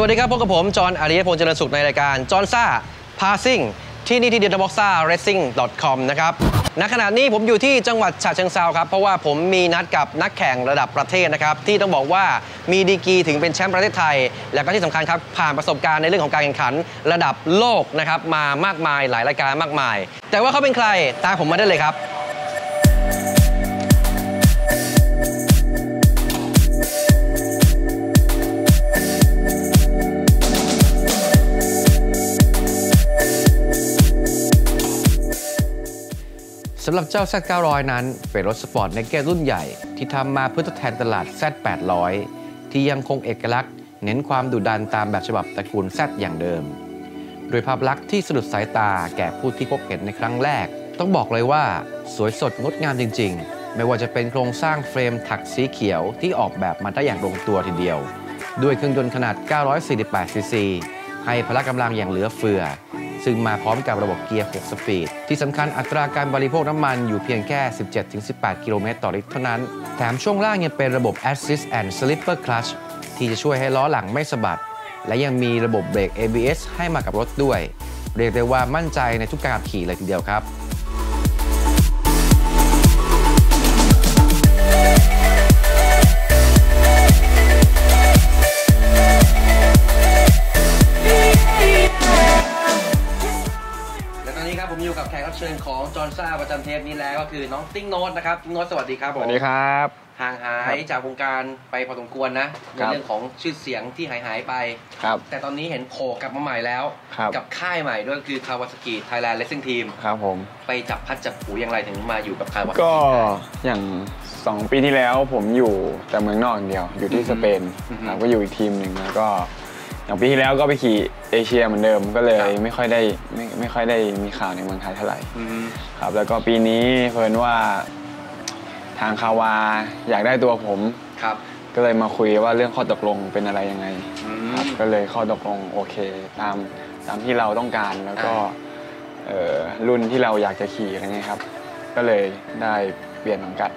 สวัสดีครับพบกับผม จอห์นอาริยพงษ์เจริญสุขในรายการ จอห์นซ่าพาซิ่งที่นี่ที่เดียนบ็อกซ่าเรซซิ่ง .com นะครับณขณะนี้ผมอยู่ที่จังหวัดฉะเชิงเซาครับ เพราะว่าผมมีนัดกับนักแข่งระดับประเทศนะครับ ที่ต้องบอกว่ามีดีกีถึงเป็นแชมป์ประเทศไทย และก็ที่สำคัญครับ ผ่านประสบการณ์ในเรื่องของการแข่งขันระดับโลกนะครับ มามากมายหลายรายการมากมาย แต่ว่าเขาเป็นใครตามผมมาได้เลยครับ สำหรับเจ้า Z900 นั้น เป็นรถสปอร์ตในเกตรุ่นใหญ่ ที่ทำมาเพื่อทดแทนตลาด Z800 ที่ยังคงเอกลักษณ์ เน้นความดุดันตามแบบฉบับตระกูล Z อย่างเดิม โดยภาพลักษณ์ที่สะดุดสายตาแก่ผู้ที่พบเห็นในครั้งแรก ต้องบอกเลยว่าสวยสดงดงามจริง ๆ ไม่ว่าจะเป็นโครงสร้างเฟรมถักสีเขียวที่ออกแบบมาได้อย่างลงตัวทีเดียว ด้วยเครื่องยนต์ขนาด 948 ซีซีให้พละกำลังอย่างเหลือเฟือ ซึ่งมาพร้อมกับระบบเกียร์ 6 สปีด ที่สำคัญอัตราการบริโภคน้ำมันอยู่เพียงแค่ 17-18 กิโลเมตรต่อลิตรเท่านั้น แถมช่วงล่างยังเป็นระบบ Assist and Slipper Clutch ที่จะช่วยให้ล้อหลังไม่สะบัด และยังมีระบบเบรก ABS ให้มากับรถด้วย เรียกได้ว่ามั่นใจในทุกการขับขี่เลยทีเดียวครับ ของจอห์นซ่าประจำเทปนี้แล้วก็คือน้องติ้งโนตนะครับติ้งโนตสวัสดีครับผสมวัสดีครับห่างหายจากวงการไปพอสมควรนะในครับเรื่องของชื่อเสียงที่หายหายๆไปครับแต่ตอนนี้เห็นโผล่กลับมาใหม่แล้วครับกับค่ายใหม่ด้วยคือคาวาสกิไทยแลนด์เลสซิ่งทีมครับผมไปจับพัดจับผูอย่างไรถึงมาอยู่กับคาวาสกิก็อย่าง 2 ปีที่แล้วผมอยู่แต่เมืองนอกอย่างเดียวอยู่ที่สเปนอือฮึครับก็อยู่อีกทีมหนึ่งแล้วก็ อย่างปีที่แล้วก็ไปขี่เอเชียเหมือนเดิมก็เลยครับไม่ค่อยได้ไม่ไม่ค่อยได้มีข่าวในเมืองไทยเท่าไหร่อืมครับ แล้วก็ปีนี้เพิ่นว่าทางคาวาอยากได้ตัวผมครับ ก็เลยมาคุยว่าเรื่องข้อตกลงเป็นอะไรยังไงอืครับมก็เลยข้อตกลงโอเค ตามตามที่เราต้องการแล้วก็อ่าเอ่อรุ่นที่เราอยากจะขี่อะไรเงี้ยครับ ก็เลยได้เปลี่ยนสังกัด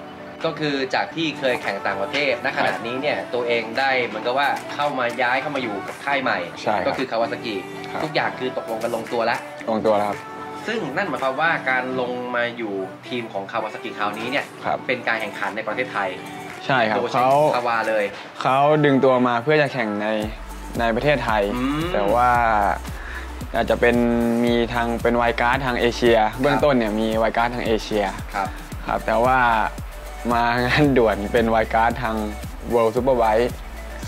ก็คือจากที่เคยแข่งต่างประเทศณขณะนี้เนี่ยตัวเองได้เหมือนกับว่าเข้ามาย้ายเข้ามาอยู่กับค่ายใหม่ ใช่ครับก็คือคาวาสกิครับ ทุกอย่างคือตกลงกันลงตัวแล้ว ลงตัวแล้วครับ ซึ่งนั่นหมายความว่าการลงมาอยู่ทีมของคาวาสกิคราวนี้เนี่ยครับ เป็นการแข่งขันในประเทศไทยใช่ครับโดยใช้เขาคาวาเลย เขาดึงตัวมาเพื่อจะแข่งในในประเทศไทย อืมแต่ว่าอาจจะเป็นมีทางเป็นไวการ์ดทางเอเชีย เบื้องต้นเนี่ยมีไวการ์ดทางเอเชียครับ ครับแต่ว่า มางานด่วนเป็นไวการ์ดทาง World Superbike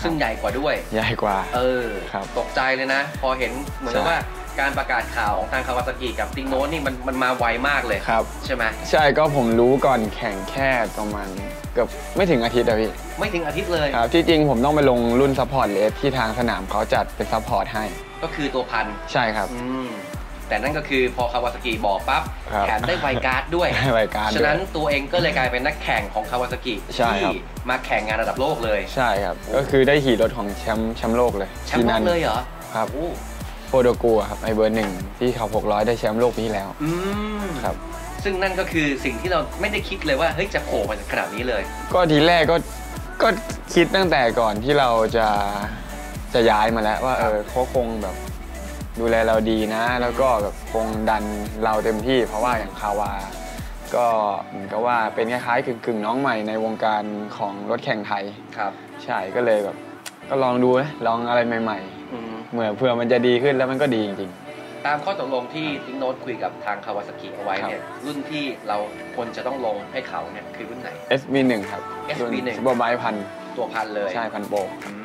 ซึ่งใหญ่กว่าด้วย ใหญ่กว่า เออครับตกใจเลยนะ พอเห็นเหมือนกับใช่ว่าการประกาศข่าวของทางคาวาซากิกับติงโนตนี่มันมันมาไวมากเลยครับ ใช่ไหมใช่ก็ผมรู้ก่อนแข่งแค่ประมาณเกือบไม่ถึงอาทิตย์อะพี่ ไม่ถึงอาทิตย์เลยครับที่จริงผมต้องไปลงรุ่นซัพพอร์ตเลสที่ทางสนามเขาจัดเป็นซัพพอร์ตให้ ก็คือตัวพันใช่ครับอืม แต่นั่นก็คือพอคาวาซากิบอกปั๊บครับแถมได้ไวการ์ดด้วย ได้ไวการ์ดฉะด้วนั้ยนตัวเองก็เลยกลายเป็นนักแข่งของคาวาซากิใช่ครับที่มาแข่งงานระดับโลกเลย ใช่ครับ ก็คือได้ขี่รถของแชมป์แชมป์โลกเลยแชมป์โลกเลยเหรอครับโอ้โฟโดกูอะครับไอเบอร์หนึ่งที่ขับ600 ได้แชมป์โลกปีที่แล้วอืมครับ ซึ่งนั่นก็คือสิ่งที่เราไม่ได้คิดเลยว่าเฮ้ยจะโผล่มาขนาดนี้เลย ก็ทีแรกก็ก็คิดตั้งแต่ก่อนที่เราจะจะย้ายมาแล้วว่าเออเขาคงแบบ ดูแลเราดีนะ แล้วก็แบบคงดันเราเต็มที่ เพราะว่าอย่างคาวา ก็เหมือนกับว่าเป็นคล้ายๆกึ่งๆน้องใหม่ในวงการของรถแข่งไทยครับ ใช่ก็เลยแบบก็ลองดูนะลองอะไรใหม่อืมๆเหมือนเผื่อมันจะดีขึ้นแล้วมันก็ดีจริงตามข้อตกลงที่ทิงโน้ตคุยกับทางคาวาซากิเอาไว้เนี่ยรุ่นที่เราควรจะต้องลงให้เขาเนี่ยคือรุ่นไหนๆ SB1 ครับ SB1 ซุปเปอร์ไบค์พันตัวพันเลย ใช่พันโปรอืม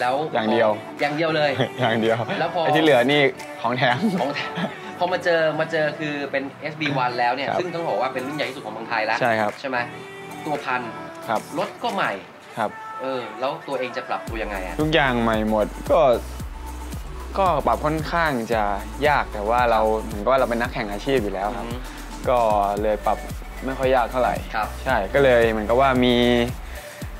แล้วอย่างเดียว อย่างเดียวเลย อย่างเดียวแล้วพอไอ้ที่เหลือนี่ของแถมของแถมพอมาเจอมาเจอคือเป็น SB1 แล้วเนี่ยครับซึ่งต้องบอกว่าเป็นรุ่นใหญ่ที่สุดของเมืองไทยแล้ว ใช่ครับ ใช่ไหมตัวพันครับรถก็ใหม่ครับเออแล้วตัวเองจะปรับตัวยังไงอะทุกอย่างใหม่หมดก็ ก็ปรับค่อนข้างจะยากแต่ว่าเราเหมือนกับว่าเราเป็นนักแข่งอาชีพอยู่แล้วครับอืมก็เลยปรับไม่ค่อยยากเท่าไหร่ครับใช่ก็เลยเหมือนกับว่ามี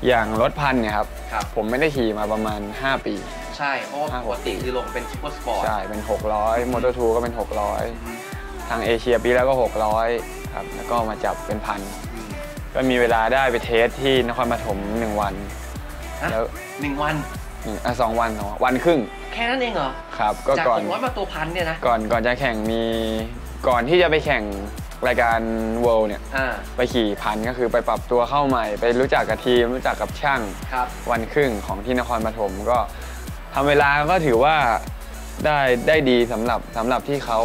อย่างรถพันเนี่ยครับ ครับ ผมไม่ได้ขี่มาประมาณ 5 ปี ใช่เพราะว่าครับปกติคือลงเป็นซูเปอร์สปอร์ต ใช่ เป็น 600มอเตอร์ทูก็เป็น 600 ทางเอเชียปีแล้วก็ 600 ครับ แล้วก็มาจับเป็นพัน ก็มีเวลาได้ไปเทสที่นครปฐมหนึ่งวันฮะแล้วหนึ่งวันหนึ่งอะสองวันสองวันวันครึ่ง แค่นั้นเองเหรอ ครับ ก็จากก่อนหกร้อยมาตัวพันเนี่ยนะ ก่อนก่อนจะแข่งมี ก่อนที่จะไปแข่ง รายการ World เนี่ยอ่า ไปขี่พันก็คือไปปรับตัวเข้าใหม่ ไปรู้จักกับทีม รู้จักกับช่างครับ วันครึ่งของที่นครปฐมก็ทำเวลาก็ถือว่าได้ได้ดีสำหรับสำหรับที่เขา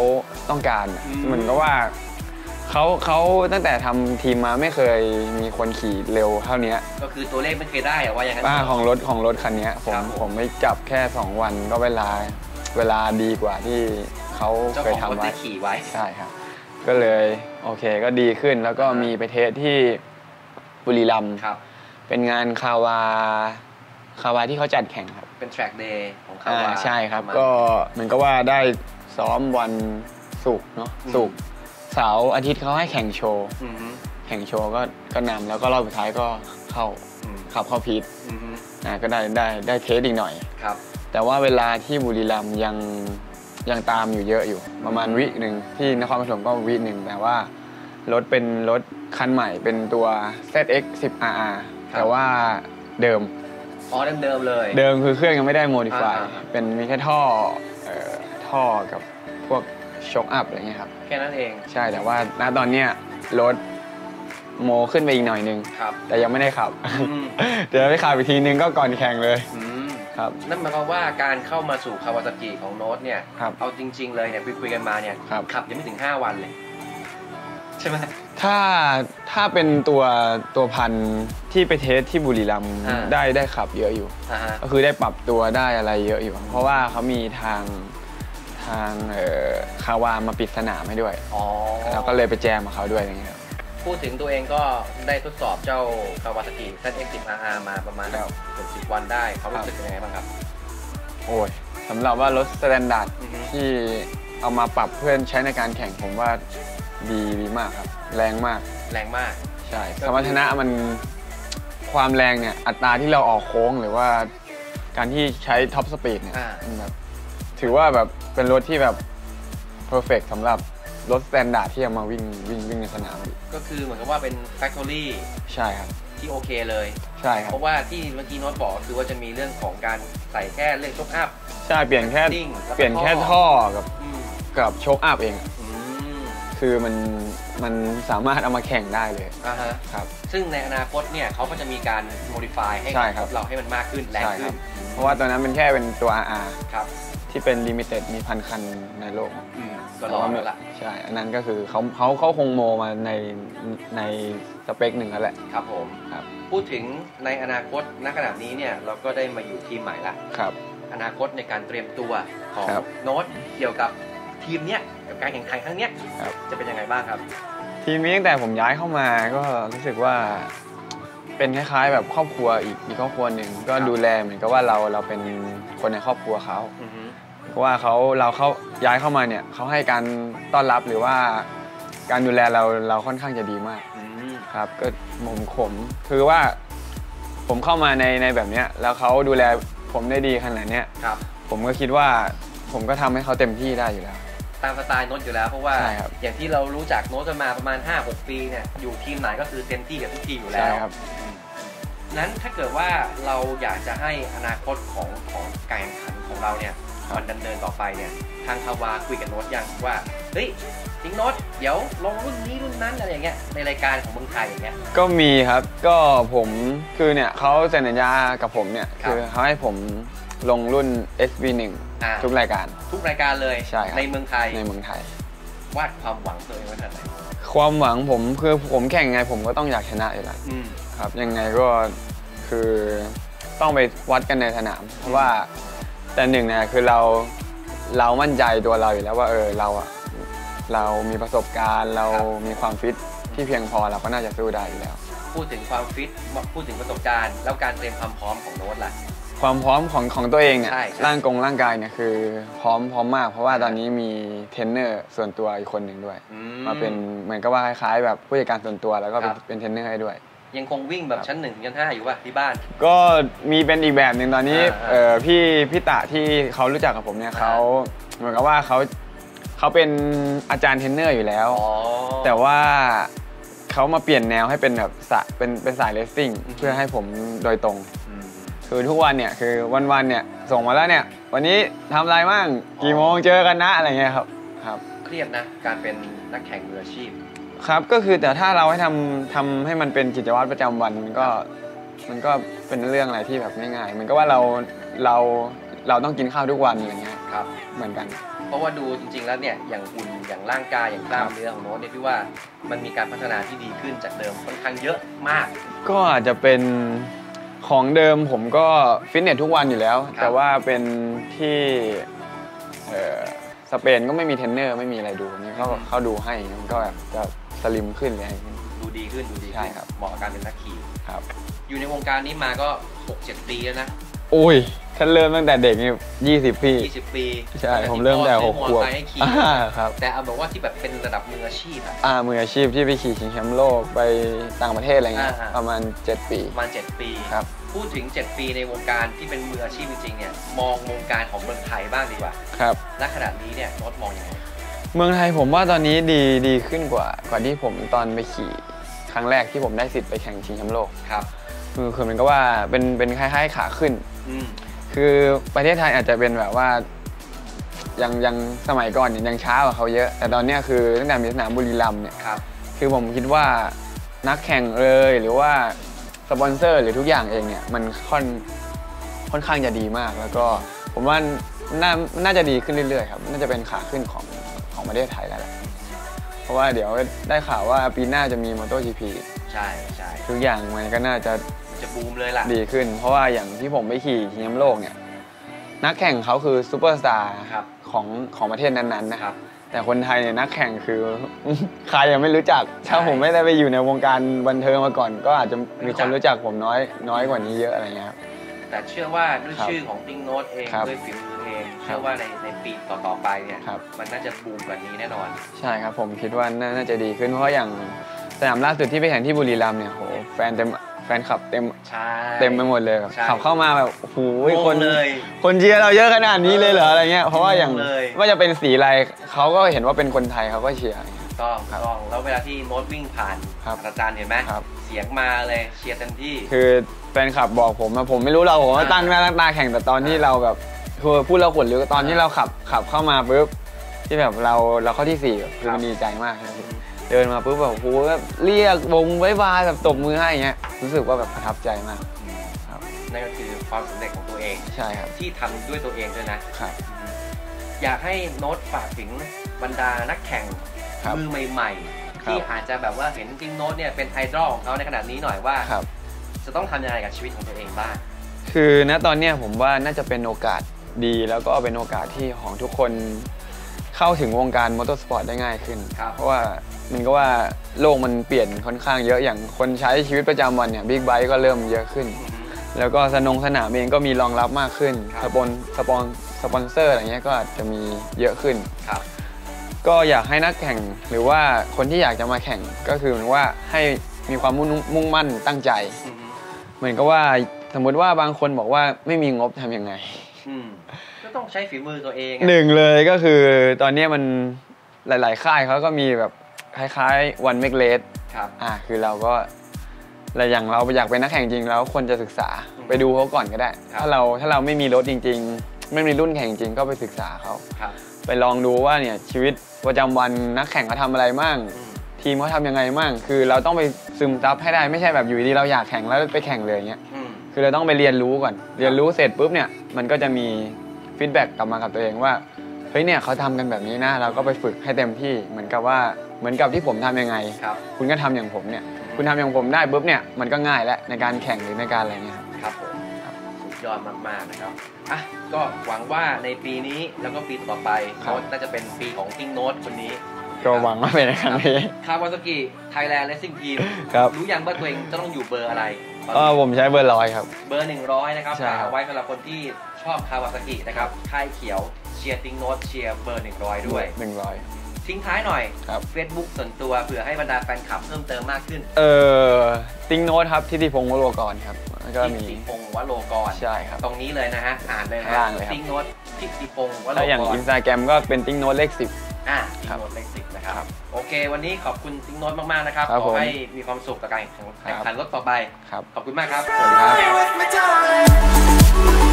ต้องการอืม เหมือนกับว่าเขาเขาตั้งแต่ทำทีมมาไม่เคยมีคนขี่เร็วเท่านี้ก็คือตัวเลขไม่เคยได้อะว่าอย่างนั้น ป้าของรถของรถคันเนี้ยผมครับผม ผมไม่จับแค่ 2 วันก็เวลาเวลาดีกว่าที่เขาเจ้าเคยของรถทำไว้ ได้ขี่ไว้ ใช่ครับ ก็เลยโอเคก็ดีขึ้นแล้วก็อ่าฮะมีไปเทสที่บุรีรัมย์ครับ เป็นงานคาวาคาวาที่เขาจัดแข่งครับเป็น track day ของเขาอ่าว่าใช่ครับปะมาณก็เหมือนกับว่าได้ซ้อมวันศุกร์เนาะอืมศุกร์เสาร์อาทิตย์เขาให้แข่งโชว์อืมแข่งโชว์ก็ก็นำแล้วก็รอบสุดท้ายก็เข้าอืมขับเข้าพีทอืมอ่าก็ได้ได้ได้เทสอีกหน่อยครับ แต่ว่าเวลาที่บุรีรัมย์ยัง ยังตามอยู่เยอะอยู่ ประมาณวิหนึ่งที่นครปฐมก็วิหนึ่งแต่ว่ารถเป็นรถคันใหม่เป็นตัว ZX 10 RR แต่ว่าเดิมอ๋อเดิมๆเลย เดิมคือเครื่องยังไม่ได้โมดิฟายอ่าอ่าเป็นมีแค่ท่อเอ่อท่อกับพวกช็อคอัพอะไรเงี้ยครับ แค่นั้นเอง ใช่แต่ว่าณตอนเนี้ยรถโมขึ้นไปอีกหน่อยนึงครับแต่ยังไม่ได้ขับอืมเดี๋ยวไปขับอีกทีนึงก็ก่อนแข่งเลยอืม ครับ นั่นหมายความว่าการเข้ามาสู่คาวาซากิของโน้ตเนี่ย ครับ เอาจริง ๆ เลยเนี่ยคุยคุยๆกันมาเนี่ยครับ ขับยังไม่ถึง 5 วันเลย ใช่ไหม ถ้าถ้าเป็นตัวตัวพันที่ไปเทสที่บุรีรัมย์อ่า ได้ได้ขับเยอะอยู่ อ่าฮะ ก็คือได้ปรับตัวได้อะไรเยอะอยู่เพราะว่าเขามีทางทางเอ่อคาวามาปิดสนามให้ด้วย อ๋อเราก็เลยไปแจมกับเขาด้วยอย่างเงี้ยครับ พูดถึงตัวเองก็ได้ทดสอบเจ้าคาวาซากิ ZX10RR มาประมาณครับเกือบสิบวันได้เขารู้สึกยังไงบ้างครับ โอ้ยสำหรับว่ารถสแตนดาร์ดอือฮึ ที่เอามาปรับเพื่อนใช้ในการแข่งผมว่าดีดีมากครับ แรงมาก แรงมาก ใช่ก็คือสมรรถนะมันความแรงเนี่ย อัตราที่เราออกโค้งหรือว่าการที่ใช้ท็อปสปีดเนี่ยอ่ามันแบบถือว่าแบบเป็นรถที่แบบเพอร์เฟกสำหรับ รถสแตนดาร์ดที่เอามาวิ่งวิ่งวิ่งในสนามก็คือเหมือนกับว่าเป็น Factory ใช่ครับ ที่โอเคเลย ใช่ครับ เพราะว่าที่เมื่อกี้โน้ตบอกคือว่าจะมีเรื่องของการใส่แค่เรื่องช็อคอัพ ใช่เปลี่ยนแค่ติ้งแล้วก็เปลี่ยนแค่ท่ท่ออกับอืมกับโชคอัพเอง อืมคือมันมันสามารถเอามาแข่งได้เลยอ่าฮะ ครับ ซึ่งในอนาคตเนี่ยเขาก็จะมีการ modify ให้ใช่ครับ เราให้มันมากขึ้นแรงใช่คขึ้รันบ เพราะว่าตอนนั้นเป็นแค่เป็นตัว RR ครับที่เป็นลิมิเต็ดมีพันคันในโลก อืม ก็รอแล้วล่ะใช่ อันนั้นก็คือเขาเขาเขาคงโมมาในในสเปคหนึ่งแล้วแหละครับผมครับ พูดถึงในอนาคตณขณะนี้เนี่ยเราก็ได้มาอยู่ทีมใหม่ละครับ อนาคตในการเตรียมตัวของครับ โน้ตเกี่ยวกับทีมเนี้ยกับการแข่งขันครั้งเนี้ยครับ จะเป็นยังไงบ้างครับ ทีมนี้ตั้งแต่ผมย้ายเข้ามาก็รู้สึกว่า เป็นคล้ายๆ แบบครอบครัวอีกอีกครอบครัวหนึ่งก็ครับ ดูแลเหมือนกับว่าเราเราเป็นคนในครอบครัวเขา อือฮึเพ ราะว่าเขาเราเขาย้ายเข้ามาเนี่ยเขาให้การต้อนรับหรือว่าการดูแลเราเราค่อนข้างจะดีมากอืมครับก็ผมขมคือว่าผมเข้ามาในในแบบเนี้ยแล้วเขาดูแลผมได้ดีขนาดเนี้ยครับผมก็คิดว่าผมก็ทำให้เขาเต็มที่ได้อยู่แล้ว ตามสไตล์โน้ตอยู่แล้วเพราะว่าใช่ครับอย่างที่เรารู้จักโน้ตกันมาประมาณ 5-6 ปีเนี่ยอยู่ทีมไหนก็คือเต็มที่กับทุกทีมอยู่แล้ใช่วครับนั้นถ้าเกิดว่าเราอยากจะให้อนาคตของของการแข่งขันของเราเนี่ย ครับมันดำเนินต่อไปเนี่ยทางคาวาคุยกับโน้ตยังว่าเฮ้ยทิ้งโน้ตเดี๋ยวลงรุ่นนี้รุ่นนั้นอะไรอย่างเงี้ยในรายการของเมืองไทยอย่างเงี้ยก็มีครับก็ผมคือเนี่ยเขาเซ็นสัญญากับผมเนี่ยครับคือเขาให้ผมลงรุ่น SV1 อ่าทุกรายการ ทุกรายการเลยใช่ครับในเมืองไทยในเมืองไทยวาดความหวังตัวเองไว้ทันไหนความหวังผมคือผมแข่งไงผมก็ต้องอยากชนะอยู่แล้วอืมครับยังไงก็คือต้องไปวัดกันในสนาม เพราะว่า แต่หนึ่งเนี่ยคือเราเรามั่นใจตัวเราอยู่แล้วว่าเออเราอะเรามีประสบการณ์เรามีความฟิตที่เพียงพอเราก็น่าจะสู้ได้อยู่แล้ว พูดถึงความฟิตพูดถึงประสบการณ์ แล้วการเตรียมความพร้อมของโน้ตล่ะ ความพร้อมของของตัวเองเนี่ยใช่ใช่ ร่างกงร่างกายเนี่ยคือพร้อมพร้อมมาก เพราะว่าตอนนี้มีเทรนเนอร์ส่วนตัวอีกคนหนึ่งด้วย อื มาเป็นเหมือนกับว่าคล้ายๆ แบบผู้จัดการส่วนตัวแล้วก็เป็นครับ เป็นเทรนเนอร์ให้ด้วย ยังคงวิ่งแบบชั้นหนึ่งชั้นห้าอยู่ป่ะที่บ้าน ก็มีเป็นอีกแบบหนึ่งตอนนี้อ่าเออพี่พี่ตะที่เขารู้จักกับผมเนี่ยอ่าเขาเหมือนกับว่าเขาเขาเป็นอาจารย์เทรนเนอร์อยู่แล้วอ๋อแต่ว่าเขามาเปลี่ยนแนวให้เป็นแบบสะเป็นเป็นสายเลสซิ่งอืมเพื่อให้ผมโดยตรงอืมคือทุกวันเนี่ยคือวันๆเนี่ยส่งมาแล้วเนี่ย วันนี้ทำอะไรบ้างกี่โมงเจอกันนะอะไรเงี้ยครับครับ เครียดนะการเป็นนักแข่งมืออาชีพ ครับก็คือแต่ถ้าเราให้ทำทำให้มันเป็นกิจวัตรประจำวันมันก็มันก็เป็นเรื่องอะไรที่แบบง่ายๆเหมือนกับว่าเราเราเราต้องกินข้าวทุกวันอะไรเงี้ยครับ เหมือนกัน เพราะว่าดูจริงๆแล้วเนี่ยอย่างหุ่นอย่างร่างกายอย่างกล้ามเนื้อของโน้ตเนี่ยพี่ว่ามันมีการพัฒนาที่ดีขึ้นจากเดิมค่อนข้างเยอะมาก ก็อาจจะเป็นของเดิมผมก็ฟิตเนสทุกวันอยู่แล้ว ครับ แต่ว่าเป็นที่เอ่อสเปนก็ไม่มีเทรนเนอร์ไม่มีอะไรดูนี่เขาเขาดูให้มันก็แบบจะ สลิมขึ้นเลยดูดีขึ้นดูดีใช่ขึ้นครับ เหมาะกับการเป็นนักขี่ครับ อยู่ในวงการนี้มาก็6-7ปีแล้วนะอุ้ยฉันเริ่มตั้งแต่เด็กนี่ยี่สิบปี20 ปีใช่ ผมเริ่มแต่หกขวบมอเตอร์ไซค์ให้ขี่อ่าครับ แต่เอาบอกว่าที่แบบเป็นระดับมืออาชีพอะ อ่ามืออาชีพที่ไปขี่ชิงแชมป์โลกไปต่างประเทศอะไรเงี้ยอ่าประมาณ 7 ปี ประมาณ7ปีครับ พูดถึง 7 ปีในวงการที่เป็นมืออาชีพจริงๆเนี่ยมองวงการของเมืองไทยบ้างดีกว่าครับ ณขณะนี้เนี่ยโน้ตมองยังไง เมืองไทยผมว่าตอนนี้ดีดีขึ้นกว่ากว่าที่ผมตอนไปขี่ครั้งแรกที่ผมได้สิทธิ์ไปแข่งชิงแชมป์โลกครับคือคือมันก็ว่าเป็นเป็นคล้ายๆขาขึ้นอืมคือประเทศไทยอาจจะเป็นแบบว่ายังยังสมัยก่อนเนี่ยยังช้ากว่าเขาเยอะ แต่ตอนเนี้ยคือตั้งแต่มีสนามบุรีรัมย์เนี่ยครับคือผมคิดว่านักแข่งเลยหรือว่าสปอนเซอร์หรือทุกอย่างเองเนี่ยมันค่อนค่อนข้างจะดีมาก แล้วก็ผมว่าน่าน่าจะดีขึ้นเรื่อยๆครับน่าจะเป็นขาขึ้นของ ของประเทศไทยแล้วแหละเพราะว่าเดี๋ยวได้ข่าวว่าปีหน้าจะมี MotoGP ใช่ใช่ทุกอย่างมันก็น่าจะมันจะบูมเลยล่ะ ดีขึ้น เพราะว่าอย่างที่ผมไปขี่ชิงแชมป์โลกเนี่ยนักแข่งเขาคือซูเปอร์สตาร์ครับของของประเทศนั้นๆนะคครัรับบแต่คนไทยเนี่ยนักแข่งคือ ใครยังไม่รู้จัก ถ้าใช่ผมไม่ได้ไปอยู่ในวงการบันเทิงมาก่อน ก็อาจจะไม่มีรู้คจันกรู้จักผมน้อยน้อยกว่านี้เยอะอะไรเงี้ยครับแต่เชื่อว่าด้วยครับชื่อของติ้งโน้ตเองครับด้วยฝีมือ เองครัเชื่อบว่าในในปีต่อๆไปเนี่ยครับมันน่าจะบูมกว่านี้แน่นอน ใช่ครับผมคิดว่าน่าน่าจะดีขึ้นเพราะอย่างสนามล่าสุดที่ไปแข่งที่บุรีรัมย์เนี่ยโหแฟนเต็มแฟนคลับเต็มใช่เต็มไปหมดเลยแบบใช่ขับเข้ามาแบบโอ้โหงงคนเลยคนเชียร์เราเยอะขนาดนี้เลยเหรออะไรเงี้ยเพราะว่าอย่างงงเลยว่าจะเป็นสีอะไรเขาก็เห็นว่าเป็นคนไทยเขาก็เชียร์ต้องครับต้องแล้วเวลาที่โน้ตวิ่งผ่านครับอาจารย์เห็นไหมครับเสียงมาเลยเชียร์เต็มที่ คือแฟนคลับบอกผมอะผมไม่รู้เราผมว่าอ่าตั้งหน้าตั้งตาแข่งแต่ตอนที่เราแบบ คือพูดเราขนลุกตอนที่เราขับขับเข้ามาปุ๊บที่แบบเราเราเข้าที่สี่แบบคือมันดีใจมากครับเดินมาปุ๊บแบบโอ้โหแบบเรียกวงบายบายแบบตบมือให้อย่างเงี้ยรู้สึกว่าแบบประทับใจมากครับนั่นก็คือความสำเร็จของตัวเองใช่ครับที่ทำด้วยตัวเองด้วยนะครับอยากให้โน้ตฝากถึงบรรดานักแข่งครับมือใหม่ๆครับที่อาจจะแบบว่าเห็นจริงโน้ตเนี่ยเป็นไอดอลของเขาในขณะนี้หน่อยว่าครับจะต้องทำยังไงกับชีวิตของตัวเองบ้างคือณตอนเนี้ยผมว่าน่าจะเป็นโอกาส ดี แล้วก็เป็นโอกาสที่ของทุกคนเข้าถึงวงการมอเตอร์สปอร์ตได้ง่ายขึ้นครับเพราะว่ามันก็ว่าโลกมันเปลี่ยนค่อนข้างเยอะอย่างคนใช้ชีวิตประจำวันเนี่ยบิ๊กไบค์ก็เริ่มเยอะขึ้น แล้วก็สนงสนามเองก็มีรองรับมากขึ้นครับสปอนสปอนสปอนเซอร์อะไรเงี้ยก็อาจจะมีเยอะขึ้นครับก็อยากให้นักแข่งหรือว่าคนที่อยากจะมาแข่งก็คือเหมือนว่าให้มีความมุ่งมุ่งมั่นตั้งใจอืมเหมือนกับว่าสมมุติว่าบางคนบอกว่าไม่มีงบทำยังไงอืมก็ ต้องใช้ฝีมือตัวเองหนึ่งเลยก็คือตอนเนี้ยมันหลาย ๆ ค่ายเขาก็มีแบบคล้ายๆวันเมกเลสครับอ่าคือเราก็อะไรอย่างเราอยากเป็นนักแข่งจริงแล้วควรจะศึกษาอืมไปดูเขาก่อนก็ได้ครับถ้าเราถ้าเราไม่มีรถจริง ๆ ไม่มีรุ่นแข่งจริงก็ไปศึกษาเขาครับไปลองดูว่าเนี่ยชีวิตประจำวันนักแข่งเขาทำอะไรมั่งอืมทีมเขาทำยังไงมั่งคือเราต้องไปซึมซับให้ได้ไม่ใช่แบบอยู่ดีเราอยากแข่งแล้วไปแข่งเลยอย่างเงี้ยอืมคือเราต้องไปเรียนรู้ก่อน เรียนรู้เสร็จปุ๊บเนี่ยมันก็จะมี ฟีดแบ็กกลับมากับตัวเองว่าเฮ้ยเนี่ยเขาทำกันแบบนี้นะ เราก็ไปฝึกให้เต็มที่เหมือนกับว่าเหมือนกับที่ผมทำยังไงครับคุณก็ทำอย่างผมเนี่ยคุณทำอย่างผมได้ปุ๊บเนี่ยมันก็ง่ายแล้วในการแข่งหรือในการอะไรเงี้ยครับครับผมสุดยอดมากๆนะครับอะก็หวังว่าในปีนี้แล้วก็ปีต่อไปครับโน้ตน่าจะเป็นปีของกิ้งโน้ตคนนี้ก็หวังว่าเป็นในครั้งนี้คาวาซากิไทยแลนด์เลสซิ่งทีมครับรู้ยังว่าตัวเองจะต้องอยู่เบอร์อะไรก็ผมใช้เบอร์ร้อยครับ เบอร์100นะครับใช่ครับฝากไว้สำหรับคนที่ช อบคาวาซากินะครับค่ายเขียวเชียร์ติ้งโน้ตเชียร์เบอร์ 100 ด้วยหนึ่งร้อยทิ้งท้ายหน่อย ครับ Facebook ส่วนตัวเผื่อให้บรรดาแฟนคลับเพิ่มเติมมากขึ้นเออติงโน้ตครับที่ติพงศ์วโรกรครับแล้วก็ทิมี ติพงศ์วโรกรใช่ครับตรงนี้เลยนะฮะอ่านเลยนะข้างล่างเลยครับ ติ้งโน้ตทิติพงศ์วโรถ้าอย่างกรอินสตาแกรมก็เป็นติงโน้ตเลขสิบอ่าครับโน้ตเลขสิบนะครับครับโอเค วันนี้ขอบคุณติ๊งโน้ตมากๆนะครับครับขผอมให้มีความสุขกับการแข่งครับขันรถต่อไปครับ ขอบคุณมากครับขอบคุณครับ with my darling.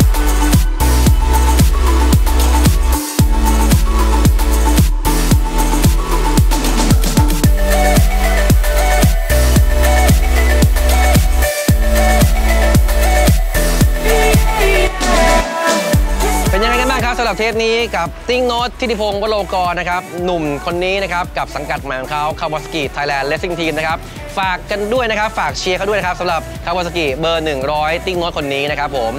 ำหรับเทปนี้กับติ้งโนตทิติพงศ์วโรกรนะครับ หนุ่มคนนี้นะครับกับสังกัดใหม่ของเขาคาวาสกิไทยแลนด์เลสซิ่งทีมนะครับ ฝากกันด้วยนะครับ ฝากเชียร์เขาด้วยนะครับสำหรับคาวาสกิเบอร์ 100 ติ้งโนตคนนี้นะครับผม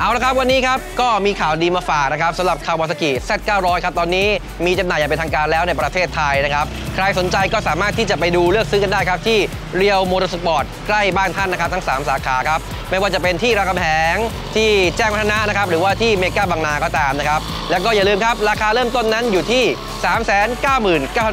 เอาละครับวันนี้ครับก็มีข่าวดีมาฝากนะครับสำหรับคาวาสกิ Z900 ครับตอนนี้มีจำหน่ายอย่างเป็นทางการแล้วในประเทศไทยนะครับใครสนใจก็สามารถที่จะไปดูเลือกซื้อกันได้ครับที่เรียวมอเตอร์สปอร์ตใกล้บ้านท่านนะครับทั้ง 3 สาขาครับไม่ว่าจะเป็นที่รามคำแหงที่แจ้งวัฒนะนะครับหรือว่าที่เมกาบางนาก็ตามนะครับแล้วก็อย่าลืมครับราคาเริ่มต้นนั้นอยู่ที่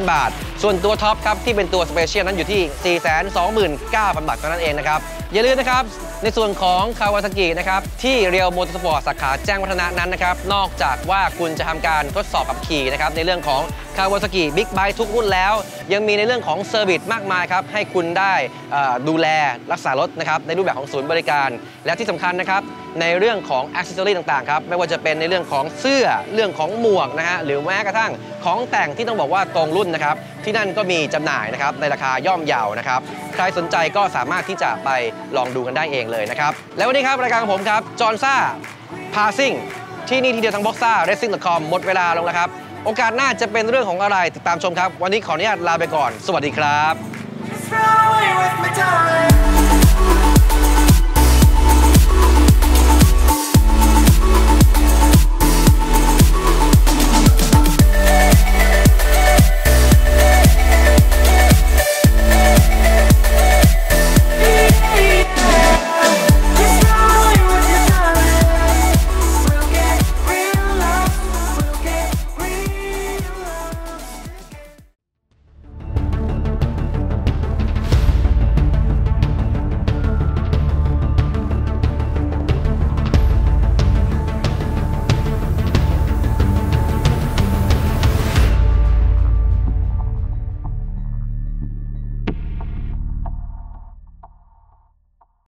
399,000 บาทส่วนตัวท็อปครับที่เป็นตัวสเปเชียลนั้นอยู่ที่ 429,000 บาทเท่านั้นเองนะครับ อย่าลืมนะครับ ในส่วนของคาวาซากินะครับที่เรียวมอเตอร์สปอร์ตสาขาแจ้งวัฒนะนั้นนะครับ นอกจากว่าคุณจะทำการทดสอบขับขี่นะครับในเรื่องของคาวาซากิบิ๊กไบค์ทุกรุ่นแล้ว ยังมีในเรื่องของเซอร์วิสมากมายครับให้คุณได้ดูแลรักษารถนะครับในรูปแบบของศูนย์บริการ และที่สำคัญนะครับในเรื่องของอ c เซสซอรี่ต่างๆครับไม่ว่าจะเป็นในเรื่องของเสื้อเรื่องของหมวกนะฮะหรือแม้กระทั่งของแต่งที่ต้องบอกว่าตรงรุ่นนะครับ ที่นั่นก็มีจำหน่ายนะครับในราคาย่อมเยาวนะครับ ใครสนใจก็สามารถที่จะไปลองดูกันได้เองเลยนะครับ แล้ววันนี้ครับรายการของผมครับจอห์นซ่าพาซิ่งที่นี่ทีเดียวทั้งบ็อกซ่าเรซซิ่งคอมหมดเวลาลงแล้วครับ โอกาสหน้าจะเป็นเรื่องของอะไรติดตามชมครับ วันนี้ขออนุญาตลาไปก่อน สวัสดีครับ